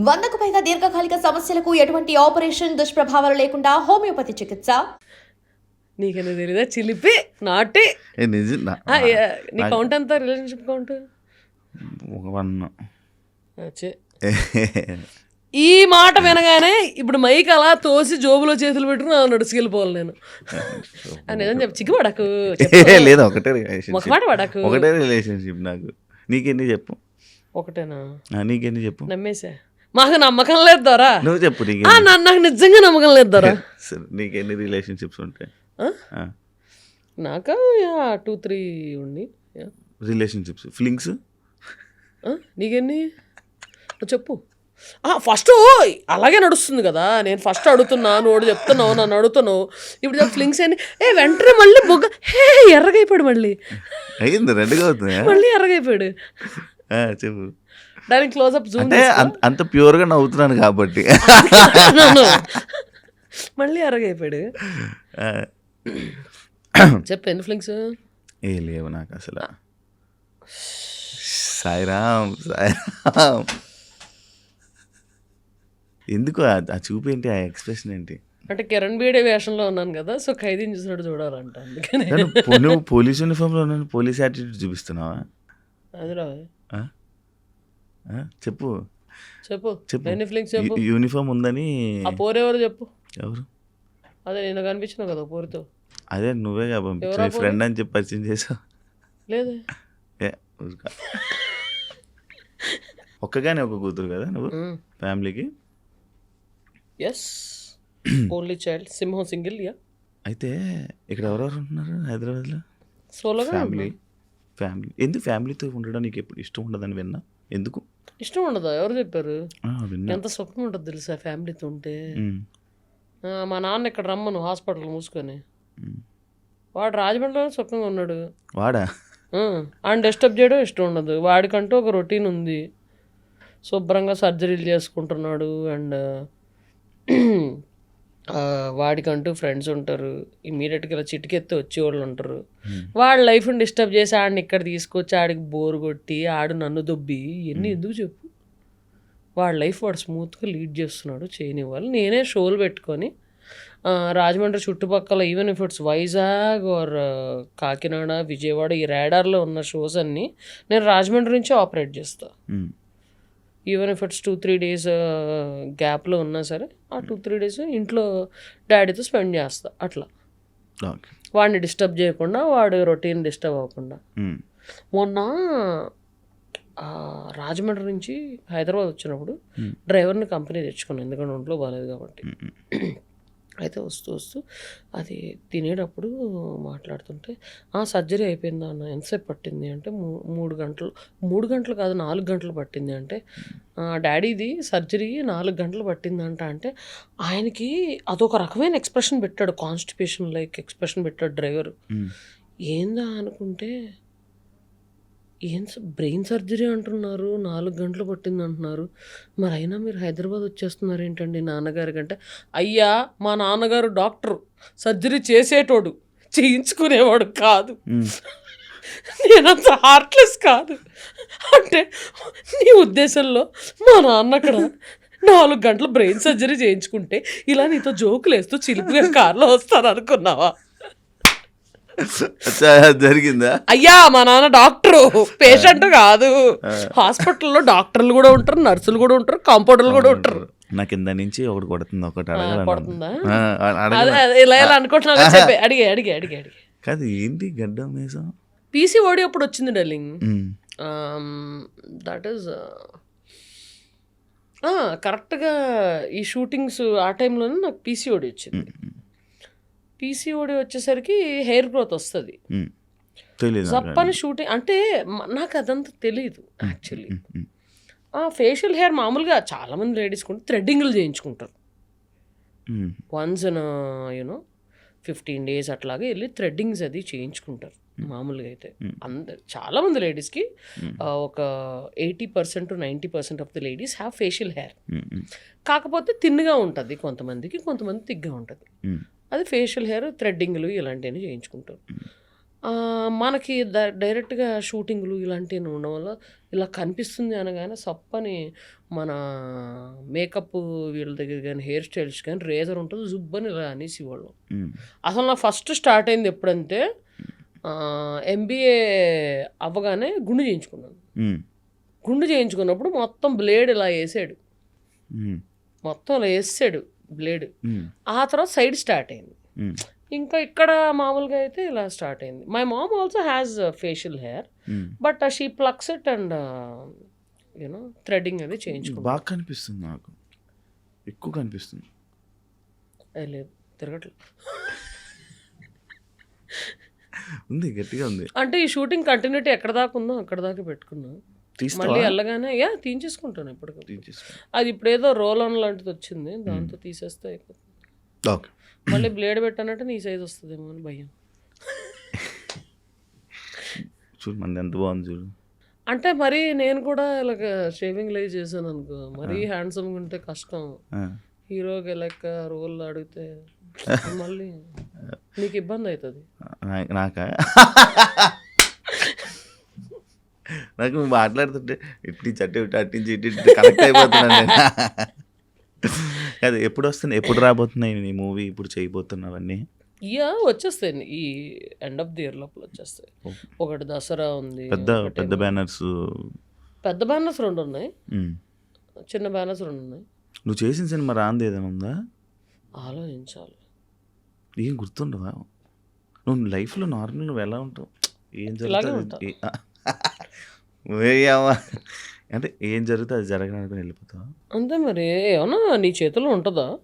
వందకు పైగా దీర్ఘకాలిక సమస్యలకు ఎటువంటి ఆపరేషన్ దుష్ప్రభావాలు లేకుండా హోమియోపతి చికిత్స. నీకెందుకు తెలీదా? చిలిపి నాటి. ఏ నిజం నా- కౌంట్ ఎంత రిలేషన్షిప్ కౌంట్ ఒక వన్. ఈ మాట వినగానే ఇప్పుడు మైక్ అలా తోసి జోబులో చేతులు పెట్టుకుని అలా నడుచుకెళ్ళిపోవాలి నేను. ఆ, నిజం చెప్పు చిక్కుపడకు ఏ, లేదు ఒకటే మాట పడకు. ఒకటే రిలేషన్షిప్ నాకు. నీకెన్ని చెప్పు? ఒకటేనా? నీకెన్ని చెప్పు? నమ్మేసా మాకు నమ్మకం లేదు దొరా నువ్వు చెప్పు నాకు నిజంగా నమ్మకం లేదు దొరా సరే నీకెన్ని రిలేషన్షిప్స్ ఉంటాయి? నాకా టూ త్రీ ఉండి. రిలేషన్షిప్స్ ఫీలింగ్స్ నీకెన్ని? చెప్పు. ఫస్ట్ అలాగే నడుస్తుంది కదా. నేను ఫస్ట్ అడుగుతున్నా నువ్వు చెప్తున్నావు నన్ను అడుగుతున్నావు. ఇప్పుడు ఫ్లింగ్స్ అని ఏ వెంటనే మళ్ళీ బొగ్గ హే ఎర్రగైపోయాడు మళ్ళీ. అయ్యింది రెడ్గా అవుతుంది మళ్ళీ ఎర్రగైపోయాడు చెప్పు. దానికి క్లోజ్అప్ జూమ్ అంటే అంత- ప్యూర్గా నవ్వుతున్నాను కాబట్టి. మళ్ళీ ఎర్రగైపోయాడు ఆ, చెప్పు ఎన్ని ఫ్లింగ్స్ ఏ లేవు నాకు అసలు. సాయిరామ్ సాయిరామ్. ఎందుకు ఆ చూపు ఏంటి ఆ ఎక్స్ప్రెషన్ ఏంటి? అంటే కిరణ్ బీడే వేషంలో ఉన్నాను కదా సో ఖైదీని చూసినట్టు చూడాలంట అందుకని. నువ్వు పోలీస్ యూనిఫామ్లో ఉన్నాను పోలీస్ యాటిట్యూడ్ చూపిస్తున్నావా? చెప్పు. చెప్పు. చెప్పు. యూనిఫామ్ ఉందని పోరెవరు చెప్పు? ఎవరు? అదే నేను కనిపించినావు కదా పోరితో. అదే నువ్వే పంపించు? ఫ్రెండ్ అని చెప్పి పరిచయం చేసావు లేదే. ఒక్కగానే ఒక కూతురు కదా నువ్వు? ఫ్యామిలీకి? ఎస్ ఓన్లీ చైల్డ్ సింహం సింగిల్ యా అయితే ఇక్కడ ఎవరెవరు ఉంటున్నారు హైదరాబాద్లో? సోలోగా ఫ్యామిలీ ఫ్యామిలీ ఎందుకు ఫ్యామిలీతో ఉండడం నీకు ఎప్పుడు ఇష్టం ఉండదని విన్నా? ఎందుకు? ఇష్టం ఉండదా? ఎవరు చెప్పారు? ఎంత సుఖం ఉంటుంది తెలుసా ఫ్యామిలీతో ఉంటే? మా నాన్న ఇక్కడ రమ్మను హాస్పిటల్ మూసుకొని. వాడు రాజమండ్రిలో సుఖంగా ఉన్నాడు. వాడా? ఆయన డిస్టర్బ్ చేయడం ఇష్టం ఉండదు. వాడికంటూ ఒక రొటీన్ ఉంది. శుభ్రంగా సర్జరీలు చేసుకుంటున్నాడు అండ్ వాడికంటూ ఫ్రెండ్స్ ఉంటారు. ఇమీడియట్గా ఇలా చిటికెత్తి వచ్చేవాళ్ళు ఉంటారు. వాడి లైఫ్ని డిస్టర్బ్ చేసి ఆడిని ఇక్కడ తీసుకొచ్చి ఆడికి బోర్ కొట్టి ఆడు నన్ను దొబ్బి ఇవన్నీ ఎందుకు చెప్పు? వాడి లైఫ్ వాడు స్మూత్గా లీడ్ చేస్తున్నాడు చేయనివ్వాలి. నేనే షోలు పెట్టుకొని రాజమండ్రి చుట్టుపక్కల even if it's Vizag or Kakinada Vijayawada ఈ రేడార్లో ఉన్న షోస్ అన్నీ నేను రాజమండ్రి నుంచి ఆపరేట్ చేస్తా. ఉమ్, even if it's two three days గ్యాప్లో ఉన్నా సరే ఆ టూ త్రీ డేస్ ఇంట్లో డాడీతో స్పెండ్ చేస్తా అట్లా. వాడిని డిస్టర్బ్ చేయకుండా వాడు రొటీన్ డిస్టర్బ్ అవ్వకుండా. ఉమ్, మొన్న రాజమండ్రి నుంచి హైదరాబాద్ వచ్చినప్పుడు Hmm. డ్రైవర్ని కంపెనీ తెచ్చుకున్నాను ఎందుకంటే ఒంట్లో బాగాలేదు కాబట్టి. ఉమ్. అయితే వస్తూ వస్తూ అది తినేటప్పుడు మాట్లాడుతుంటే ఆ సర్జరీ అయిపోయిందా అన్న ఎంతసేపు పట్టింది అంటే మూడు గంటలు మూడు గంటలు కాదు నాలుగు గంటలు పట్టింది అంటే "ఆ, డాడీది సర్జరీ నాలుగు గంటలు పట్టిందంట అంటే ఆయనకి అదొక రకమైన ఎక్స్ప్రెషన్ పెట్టాడు కాన్స్టిపేషన్ లైక్ ఎక్స్ప్రెషన్ పెట్టాడు డ్రైవర్. ఏందా అనుకుంటే ఏం బ్రెయిన్ సర్జరీ అంటున్నారు నాలుగు గంటలు పట్టింది అంటున్నారు. మరి అయినా మీరు హైదరాబాద్ వచ్చేస్తున్నారు ఏంటండి నాన్నగారి కంటే? అయ్యా మా నాన్నగారు డాక్టర్ సర్జరీ చేసేటోడు చేయించుకునేవాడు కాదు. నేనంత హార్ట్లెస్ కాదు. అంటే నీ ఉద్దేశంలో మా నాన్న అక్కడ నాలుగు గంటలు బ్రెయిన్ సర్జరీ చేయించుకుంటే ఇలా నీతో జోకులు వేస్తూ చిలిపిగా కార్లో వస్తాను అనుకున్నావా జరిగిందా? అయ్యా మా నాన్న డాక్టరు. పేషెంట్ కాదు. హాస్పిటల్లో డాక్టర్లు కూడా ఉంటారు నర్సులు కూడా ఉంటారు కాంపౌండర్లు కూడా ఉంటారు. నా కింద నుంచి ఒకటి కొడుతుంది ఒకటి అడగాలి? అడగ కదా, ఏంటి గడ్డం వేసాం పీసీఓడి అప్పుడు వచ్చింది డార్లింగ్? దట్ ఈస్ కరెక్ట్గా ఈ షూటింగ్స్ ఆ టైంలోనే నాకు పీసీఓడి వచ్చింది. పీసీఓడి వచ్చేసరికి హెయిర్ గ్రోత్ వస్తుంది. జప్పని షూటింగ్ అంటే నాకు అదంతా తెలియదు యాక్చువల్లీ ఫేషియల్ హెయిర్ మామూలుగా చాలామంది లేడీస్ కూడా థ్రెడ్డింగ్లు చేయించుకుంటారు. Once in you know fifteen days అట్లాగా వెళ్ళి థ్రెడ్డింగ్స్ అది చేయించుకుంటారు మామూలుగా అయితే. అందరు చాలామంది లేడీస్కి ఒక eighty percent ninety percent of the ladies have facial hair కాకపోతే తిన్నుగా ఉంటుంది కొంతమందికి కొంతమంది తిగ్గా ఉంటుంది. అది ఫేషియల్ హెయిర్ థ్రెడ్డింగ్లు ఇలాంటివన్నీ చేయించుకుంటారు. మనకి ద- డైరెక్ట్గా షూటింగ్లు ఇలాంటివి ఉండడం వల్ల ఇలా కనిపిస్తుంది అనగానే సప్పని మన మేకప్ వీళ్ళ దగ్గర కానీ హెయిర్ స్టైల్స్ కానీ రేజర్ ఉంటుంది జుబ్బని ఇలా అనేసి వాళ్ళు అసలు నా ఫస్ట్ స్టార్ట్ అయింది ఎప్పుడంటే ఎంబీఏ అవ్వగానే గుండు చేయించుకున్నాను. గుండు చేయించుకున్నప్పుడు మొత్తం బ్లేడ్ ఇలా వేసాడు. మొత్తం ఇలా వేసాడు. బ్లేడ్. ఆ తర్వాత సైడ్ స్టార్ట్ అయింది. ఇంకా ఇక్కడ మామూలుగా అయితే ఇలా స్టార్ట్ అయింది. My mom. Also has facial hair. But she plucks it and you know threading అది చేయించుకుంటా బాగా కనిపిస్తుంది నాకు. ఎక్కువ కనిపిస్తుంది. లేదు తిరగట్లేదు ఉంది గట్టిగా ఉంది. అంటే ఈ షూటింగ్ కంటిన్యూటీ ఎక్కడ దాకా ఉందో అక్కడ దాకా పెట్టుకున్నా. మళ్ళీ వెళ్ళగానే యా తీయించేసుకుంటాను ఇప్పటికి తీసేసుకో. అది ఇప్పుడు ఏదో రోల్ ఆన్ లాంటిది వచ్చింది దాంతో తీసేస్తే అయిపోతుంది. మళ్ళీ బ్లేడ్ పెట్టానంటే నీ సైజ్ వస్తుందేమో అని భయం. చూడు మనది ఎంత బాగుంది చూడు. అంటే మరి నేను కూడా ఇలాగ షేవింగ్ లైవ్ చేశాను అనుకో. మరీ హ్యాండ్సమ్గా ఉంటే కష్టం. హీరోకి లెక్క రోల్ అడిగితే మళ్ళీ నీకు ఇబ్బంది అవుతుంది. నాకా? నాకు నువ్వు మాట్లాడుతుంటే ఇటు చట్టి ఇటు అటు నుంచి ఇటు కనెక్ట్ అయిపోతున్నాను నేను. అదే ఎప్పుడు వస్తున్నాయి? ఎప్పుడు రాబోతున్నాయి నీ మూవీ? ఇప్పుడు చేయబోతున్నవన్నీ? ఇయా వచ్చేస్తాయి. ఈ ఎండ్ ఆఫ్ ది ఇయర్ లోపల వచ్చేస్తాయి. ఒకటి దసరా ఉంది పెద్ద పెద్ద బ్యానర్స్ పెద్ద బ్యానర్స్ రెండు ఉన్నాయి. చిన్న బ్యానర్స్ రెండు ఉన్నాయి. నువ్వు చేసిన సినిమా రాంది ఏదైనా ఉందా? ఆలోచించాలి. ఏం గుర్తుండవా? నువ్వు లైఫ్లో నార్మల్ నువ్వు ఎలా ఉంటావు? ఏం జరుగుతుంది? అంటే ఏం జరుగుతుంది అది జరగడానికి వెళ్ళిపోతావా? అంతే మరి ఏమన్నా నీ చేతిలో ఉంటుందా?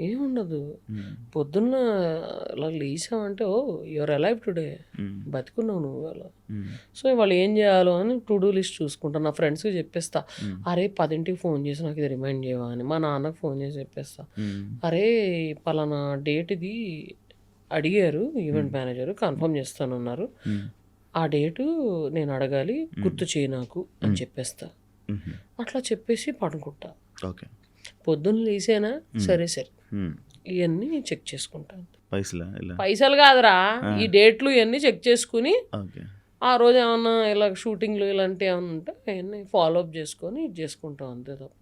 ఏముండదు పొద్దున్న ఇలా లేచావంటే ఓ యువర్ అలైవ్ టుడే. బతికున్నావు నువ్వు అలా సో వాళ్ళు ఏం చేయాలో అని టు డూ లిస్ట్ చూసుకుంటా. నా ఫ్రెండ్స్కి చెప్పేస్తా. అరే పదింటికి ఫోన్ చేసి నాకు ఇది రిమైండ్ చేయవా అని. మా నాన్నకు ఫోన్ చేసి చెప్పేస్తా. అరే పలానా డేట్ ఇది అడిగారు ఈవెంట్ మేనేజర్ కన్ఫర్మ్ చేస్తానన్నారు. ఆ డేటు నేను అడగాలి గుర్తు చేయి నాకు అని చెప్పేస్తా. అట్లా చెప్పేసి పడుకుంటా. ఓకే. పొద్దున్న లేసేనా? సరే సరే. ఇవన్నీ నేను చెక్ చేసుకుంటాను పైసలా కాదురా. ఈ డేట్లు ఇవన్నీ చెక్ చేసుకుని ఆ రోజు ఏమన్నా ఇలా షూటింగ్లు ఇలాంటివి ఏమన్నా ఉంటే అవన్నీ ఫాలో అప్ చేసుకొని ఇది చేసుకుంటాం అంతే తప్ప.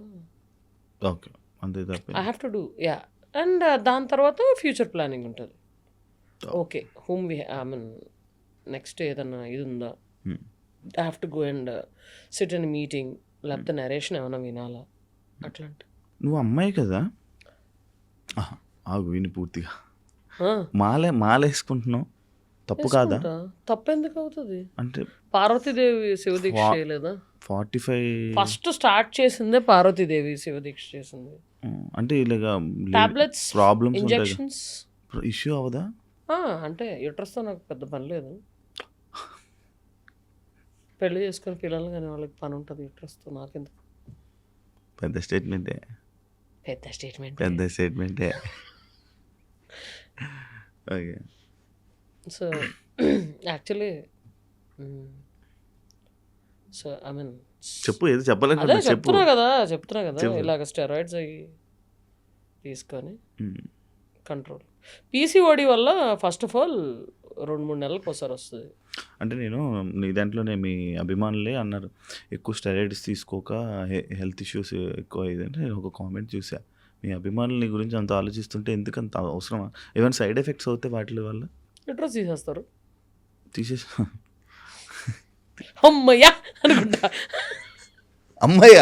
ఓకే. అంతే తప్ప. I have to do yeah and దాని తర్వాత ఫ్యూచర్ ప్లానింగ్ ఉంటుంది. Okay. Hmm we I mean next ఏదన్నా ఇది ఉందా I have to go and sit and meeting లేకపోతే నరేషన్ ఏమైనా వినాలా? అట్లాంటి. నువ్వు అమ్మాయి కదా? ఆగు విని పూర్తిగా. మాలే మాల వేసుకుంటున్నావు తప్పు కాదా? వేసుకుంటా. తప్పెందుకు అవుతుంది అంటే పార్వతీదేవి శివదీక్ష చేయలేదా? ఫార్టీ ఫైవ్ ఫస్ట్ స్టార్ట్ చేసిందే పార్వతీదేవి శివదీక్ష చేసింది. అంటే ఇలాగా టాబ్లెట్స్ ప్రాబ్లమ్స్ ఇంజెక్షన్స్ ఇష్యూ అవదా? అంటే యూట్రస్తో నాకు పెద్ద పని లేదు. పెళ్ళి చేసుకుని పిల్లలు కానీ వాళ్ళకి పని ఉంటుంది యూట్రస్తో నాకెందుకు? పెద్ద స్టేట్మెంటే పెద్ద స్టేట్మెంట్ పెద్ద స్టేట్మెంటే okay. So actually so I mean చెప్పు ఏదో అదే చెప్పాలనుకుంటున్నా చెప్పు. చెప్తున్నా కదా చెప్తున్నా కదా. ఇలాగ స్టెరాయిడ్స్ అవి తీసుకొని కంట్రోల్ పీసీఓడి వల్ల ఫస్ట్ ఆఫ్ ఆల్ రెండు మూడు నెలలకు ఒకసారి వస్తుంది. అంటే నేను నీ దాంట్లోనే మీ అభిమానులే అన్నారు ఎక్కువ స్టెరాయిడ్స్ తీసుకోక హెల్త్ ఇష్యూస్ ఎక్కువ ఇదంటే నేను ఒక కామెంట్ చూసా మీ అభిమానుల నీ గురించి అంత ఆలోచిస్తుంటే ఎందుకు అంత అవసరమా? ఏమైనా సైడ్ ఎఫెక్ట్స్ అవుతాయి వాటి వల్ల? యూట్రస్ తీసేస్తారు? తీసేసి అమ్మయ్యా! అనుకుంటా. అమ్మయ్య!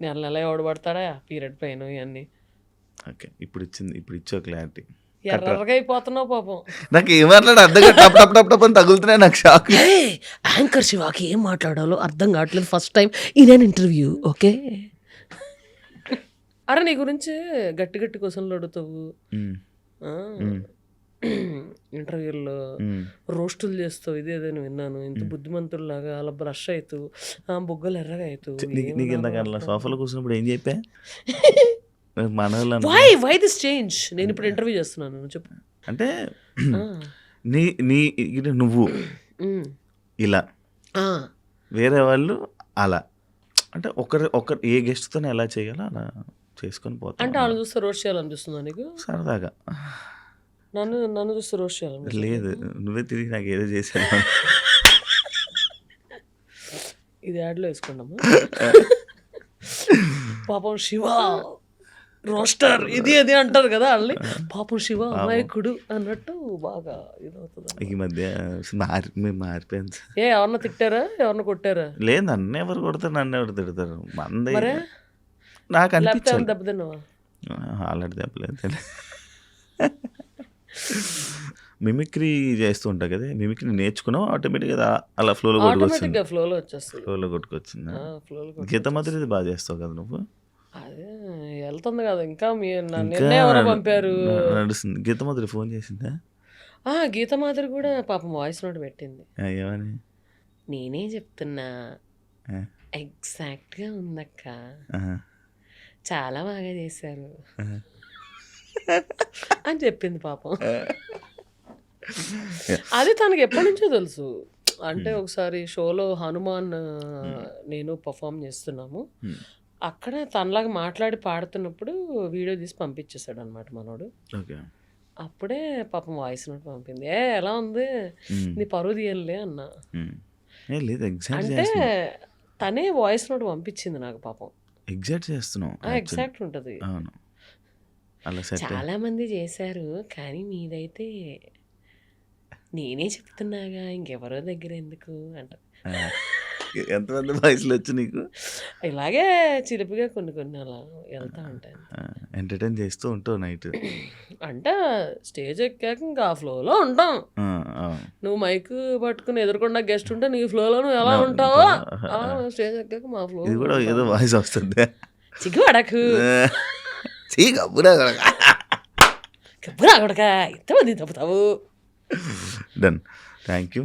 నెల నెల ఎవడు పడతాడా? పీరియడ్ పెయిన్ ఇవన్నీ ఓకే ఇప్పుడు ఇచ్చింది ఇప్పుడు ఇచ్చా క్లారిటీ. ఎర్రగా అయిపోతున్నావు పాపం. నాకు ఏం మాట్లాడ అర్థం. టప్ టప్ టప్ టప్ అని తగులుతున్నాయి నాకు షాక్ యాంకర్ శివాకి ఏం మాట్లాడాలో అర్థం కావట్లేదు first time in interview okay అరే నీ గురించి గట్టి గట్టి క్వశ్చన్లు అడుగుతావు. ఇంటర్వ్యూల్లో. రోస్టులు చేస్తావు ఇదే ఏదైనా విన్నాను. ఇంత బుద్ధిమంతుల్లాగా అలా బ్రష్ అవుతూ ఆ బుగ్గలు ఎర్రగా అవుతూ నీకు ఇంతకన్నా సోఫాలో కూర్చున్నప్పుడు ఏం చెప్పా? వై వై దిస్ చేంజ్ నేను ఇప్పుడు ఇంటర్వ్యూ చేస్తున్నాను చెప్పు. అంటే నీ నీ ఇది నువ్వు. ఇలా. వేరే వాళ్ళు అలా. అంటే ఒకరి ఒకరు ఏ గెస్ట్తో ఎలా చేయాలో అలా చేసుకొని అంటే పోతాం వాళ్ళు చూస్తే రోస్ట్ చేయాలనిపిస్తుందా నీకు? సరదాగా. నన్ను నన్ను చూస్తే రోస్ట్ చేయాలి లేదు నువ్వే తిరిగి నాకు ఏదో చేశాను ఇది యాడ్లో వేసుకున్నామా పాపం శివ. రోస్టర్ ఇది అది అంటారు కదా వాళ్ళని పాపం శివ అమాయకుడు అన్నట్టు బాగా ఇదవుతుంది ఈ మధ్య మారి మేము సార్. ఏ ఎవరన్నా తిట్టారా? ఎవరన్నా కొట్టారా? లేదు నన్ను ఎవరు కొడతారు నన్ను ఎవరు తిడతారు? మంది? నాకు అనిపించాలి దెబ్బతిన్నావా? ఆల్రెడీ దెబ్బలేదు. మిమిక్రీ చేస్తూ ఉంటా కదా మిమిక్రీ నేర్చుకున్నావు ఆటోమేటిక్గా? అలా ఫ్లోలో కొట్టుకొచ్చింది. ఫ్లోలో కొట్టుకొచ్చింది? గీత మాదిరి బాగా చేస్తావు కదా నువ్వు? అదే. వెళ్తుంది కదా ఇంకా. మీ నన్ను ఎవరో పంపారు. నడుస్తుంది. గీత మాదిరి ఫోన్ చేసిందా? ఆ గీత మాదిరి కూడా పాపం వాయిస్ నోట్ పెట్టింది. ఏమని నేనే చెప్తున్నా. ఎగ్జాక్ట్గా ఉందక్క. చాలా బాగా చేశారు. అని చెప్పింది పాపం. అది తనకి ఎప్పటి నుంచో తెలుసు. అంటే ఒకసారి షోలో హనుమాన్ నేను పర్ఫామ్ చేస్తున్నాము. అక్కడ తనలాగా మాట్లాడి పాడుతున్నప్పుడు వీడియో తీసి పంపించేశాడు అనమాట మనోడు అప్పుడే పాపం వాయిస్ నోట్ పంపింది. ఏ ఎలా ఉంది? నీ పరువు తీయలే అన్న. అంటే తనే వాయిస్ నోట్ పంపించింది నాకు పాపం. Exact actually. ఎగ్జాక్ట్ ఉంటుంది. చాలా మంది చేశారు కానీ మీదైతే నేనే చెప్తున్నాగా ఇంకెవరో దగ్గర ఎందుకు? అంట. ఎంతమంది వయసులో వచ్చి నీకు? ఇలాగే చిలిపిగా కొన్ని కొన్ని అలా వెళ్తా ఉంటాయి ఎంటర్టైన్ చేస్తూ ఉంటావు నైట్. అంటే స్టేజ్ ఎక్కాక ఇంకా ఆ ఫ్లోలో ఉంటాం. నువ్వు మైక్ పట్టుకుని ఎదురుకుండా గెస్ట్ ఉంటే నీ ఫ్లోలో నువ్వు ఎలా ఉంటావో స్టేజ్ ఎక్కాక మా ఫ్లో ఇది కూడా ఏదో వాయిస్ వస్తుంది. సిగ్గుపడకు చీ కబ్బురా కబ్బురా కొడక. ఎంతమంది తప్పుతావు. Done thank you